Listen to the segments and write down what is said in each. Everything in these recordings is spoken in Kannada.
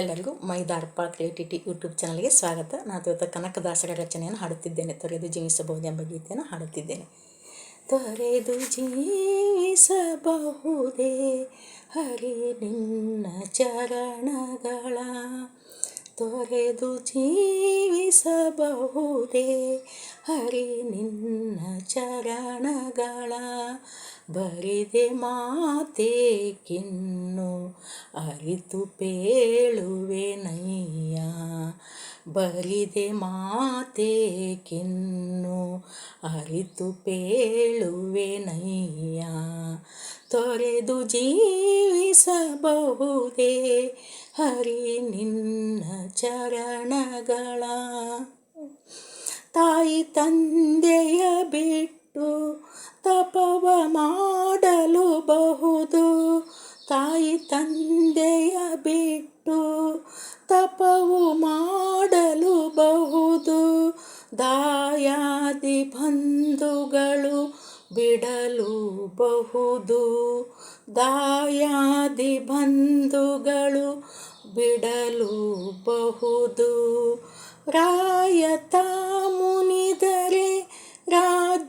ಎಲ್ಲರಿಗೂ ಮೈದಾರ್ಪ ಕ್ರಿಯೇಟಿವಿಟಿ ಯೂಟ್ಯೂಬ್ ಚಾನಲ್ಗೆ ಸ್ವಾಗತ. ನಾನು ಇವತ್ತು ಕನಕದಾಸರ ರಚನೆಯನ್ನು ಹಾಡುತ್ತಿದ್ದೇನೆ. ತೊರೆದು ಜೀವಿಸಬಹುದು ಎಂಬ ಗೀತೆಯನ್ನು ಹಾಡುತ್ತಿದ್ದೇನೆ. ತೊರೆದು ಜೀವಿಸಬಹುದೇ? ಹರಿ ನಿನ್ನ ಚರಣಗಳ. ತೊರೆದು ಜೀವಿಸಬಹುದೇ? ಹರಿ ನಿನ್ನ ಚರಣಗಳ. ಬರಿದೆ ಮಾತೇಕಿನ್ನು ಅರಿತು ಪೇಳುವೆ ನಯ್ಯ ಬರಿದೆ ಮಾತೇಕಿನ್ನು ಅರಿತು ಪೇಳುವೆ ನಯ್ಯ ತೊರೆದು ಜೀವಿಸಬಹುದೇ ಹರಿ ನಿನ್ನ ಚರಣಗಳ. ತಾಯಿ ತಂದೆಯ ಬಿಟ್ಟು ತಪವ ಮಾಡಲು ಬಹುದು. ತಾಯಿ ತಂದೆಯ ಬಿಟ್ಟು ತಪವು ಮಾಡಲು ಬಹುದು. ದಾಯಾದಿ ಬಂಧುಗಳು ಬಿಡಲು ಬಹುದು. ದಾಯಾದಿ ಬಂಧುಗಳು ಬಿಡಲು ಬಹುದು. ರಾಯತ ಮುನಿದರೆ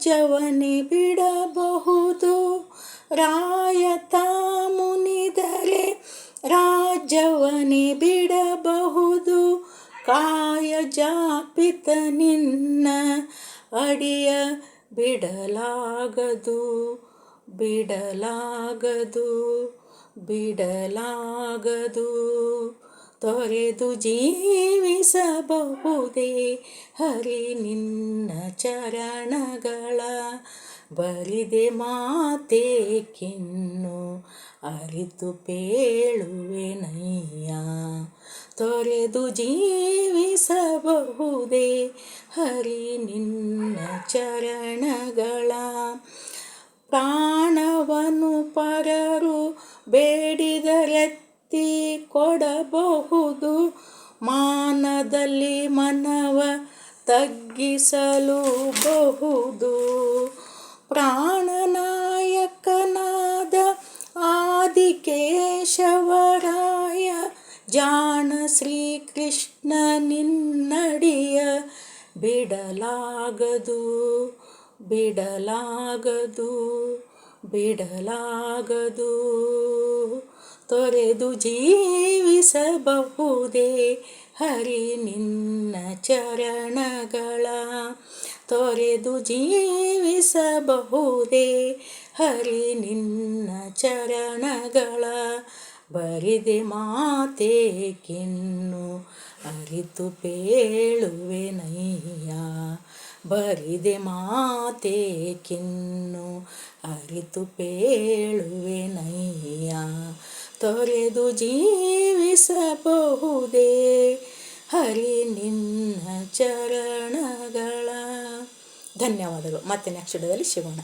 ರಾಜ್ಯವನ್ನೇ ಬಿಡಬಹುದು. ರಾಯತ ಮುನಿದರೆ ರಾಜ್ಯವನೇ ಬಿಡಬಹುದು. ಕಾಯ ಜಾಪಿತ ನಿನ್ನ ಅಡಿಯ ಬಿಡಲಾಗದು ಬಿಡಲಾಗದು ಬಿಡಲಾಗದು. ತೊರೆದು ಜೀವಿಸಬಹುದೇ? ಹರಿ, ನಿನ್ನ ಚರಣಗಳ ಬರಿದೆ ಮಾತೇಕಿನ್ನು ಅರಿತು ಪೇಳುವೆನಯ್ಯ ತೊರೆದು ಜೀವಿಸಬಹುದೇ? ಹರಿ, ನಿನ್ನ ಚರಣಗಳ ಪ್ರಾಣವನ್ನು ಪರರು ಬೇಡಿದರೆತ್ತಿ ಕೊಡಬಹುದು. ಮಾನದಲ್ಲಿ ಮನವ ತಗ್ಗಿಸಲು ಬಹುದು. ಪ್ರಾಣನಾಯಕನಾದ ಆದಿಕೇಶವರಾಯ ಜಾಣ ಶ್ರೀಕೃಷ್ಣ ನಿನ್ನಡಿಯ ಬಿಡಲಾಗದು ಬಿಡಲಾಗದು ಬಿಡಲಾಗದು. ತೊರೆದು ಜೀವಿಸಬಹುದೇ? ಹರಿ, ನಿನ್ನ ಚರಣಗಳ ತೊರೆದು ಜೀವಿಸಬಹುದೇ? ಹರಿ, ನಿನ್ನ ಚರಣಗಳ ಬರಿದೆ ಮಾತೇಕೆನ್ನು ಅರಿತು ಪೇಳುವೆ ನಯ್ಯ. ಬರಿದೆ ಮಾತೇಕೆನ್ನು ಅರಿತು ಪೇಳುವೆ ನಯ್ಯ. ತೊರೆದು ಜೀವಿಸಬಹುದೇ? ಹರಿ ನಿನ್ನ ಚರಣಗಳ. ಧನ್ಯವಾದಗಳು. ಮತ್ತೆ ನೆಕ್ಸ್ಟ್ ವಿಡಿಯೋದಲ್ಲಿ ಸಿಗೋಣ.